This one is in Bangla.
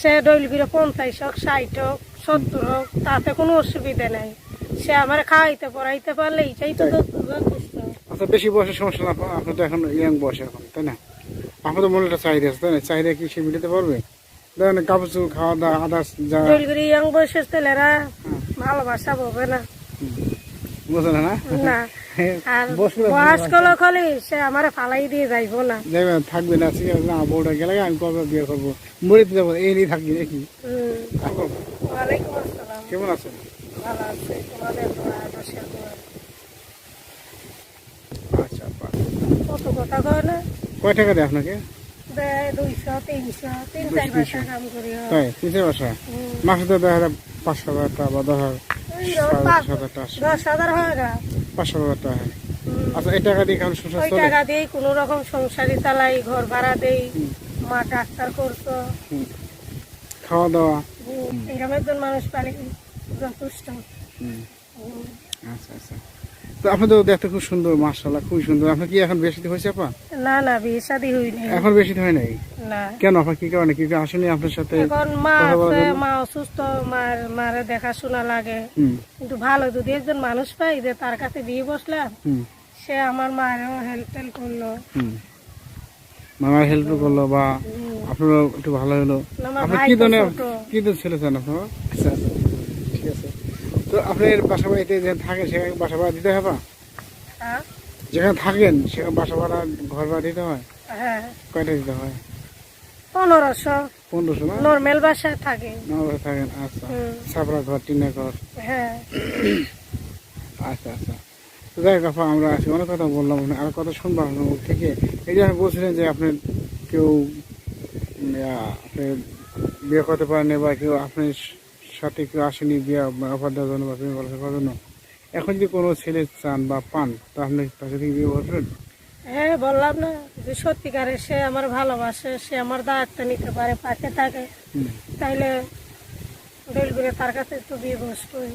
সে ডইলগুলো পঞ্চাশ হোক ষাট হোক সত্তর হোক তাতে কোনো অসুবিধা নাই। সে আমার খাওয়াইতে পড়াইতে পারলে এইটাই তো আচ্ছা বেশি বয়সের সমস্যা না আপনার আপনি তো এখন ইয়াং বয়স এখন তাই না? আপনার তো একটা চাহিদা আছে তাই না? চাহিদা কি সে মিটাতে পারবে? দেখেন কাপড় খাওয়া দাওয়া আদার্স যা ইয়াং বয়সের ছেলেরা ভালোবাসা পাবে না। বোঝেন না? না। আর বয়স্ক লোক হলে সে আমার ফালাই দিয়ে যাইবো না। দেখবেন থাকবে না ঠিক আছে না বউটা গেলে আমি কবে বিয়ে করব মরিতে যাব এই নিয়ে থাকবি নাকি? ওয়ালাইকুম আসসালাম। কেমন আছেন? ভালো আছে। তোমাদের দোয়া আদর্শের দোয়া। আচ্ছা কত কথা কয় না? কয় টাকা দেয় আপনাকে? দেয় দুইশো তিনশো তিন চার পয়সা কাম করি। তাই তিনশো বাসা হুম। মাসে তো দেখা যায় পাঁচশো টাকা বা দশ হাজার। দশ হাজার হয় না পাঁচশো হাজার টাকা। আচ্ছা এই টাকা দিয়ে সংসার ওই টাকা দিয়ে কোনো রকম সংসারই চালাই ঘর ভাড়া দেই মা ডাক্তার করতো। খাওয়া দাওয়া? এরকম একজন মানুষ পারে যথেষ্ট। আচ্ছা আচ্ছা। তো আপনি তো দেখতে খুব সুন্দর মার্শাল্লাহ খুবই সুন্দর। আপনার কি এখন বেশি হয়েছে আপা? না না বিয়ে শাদি হইনি এখন বেশি হয় নাই? না। কেন আপা কি কারণে? কি আসেনি আপনার সাথে এখন মা আছে মা অসুস্থ মার মারে দেখাশোনা লাগে। কিন্তু ভালো যদি একজন মানুষ পাই যে তার কাছে বিয়ে বসলাম সে আমার মায়েরও হেল্প টেল্প করল। মামার হেল্প করল বা। আপনারও একটু ভালো হলো। আপনি কি ধরনের কি ধরনের ছেলে চান আপনার? আচ্ছা আচ্ছা। ঠিক আছে। তো আপনার বাসা বাড়িতে যে থাকেন সেখানে বাসা ভাড়া দিতে হবে হ্যাঁ? যেখানে থাকেন সেখানে বাসা ভাড়া ঘর ভাড়া দিতে হয়? হ্যাঁ। কয়টা দিতে হয়? পনেরোশো। পনেরোশো না? নর্মাল বাসায় থাকে। নগরে থাকেন আচ্ছা। ছাপড়া ঘর টিনের ঘর। হ্যাঁ। আচ্ছা আচ্ছা। যাই হোক আমরা আছি অনেক কথা বললাম আর কথা শুনব আপনার মুখ থেকে। এই যে আপনি বলছিলেন যে আপনি কেউ আপনি বিয়ে করতে পারেন বা কেউ আপনার সাথে রাসায়নিক বিয়ে অফার জন্য বা প্রেম করার জন্য। এখন যদি কোনো ছেলে চান বা পান তা আপনি তার সাথে বিয়ে করবেন? হ্যাঁ বললাম না যে সত্যিকারে সে আমার ভালোবাসে সে আমার দায়িত্ব নিতে পারে পাশে থাকে। তাইলে বেলগুড়ে তার কাছে একটু বিয়ে বসবই।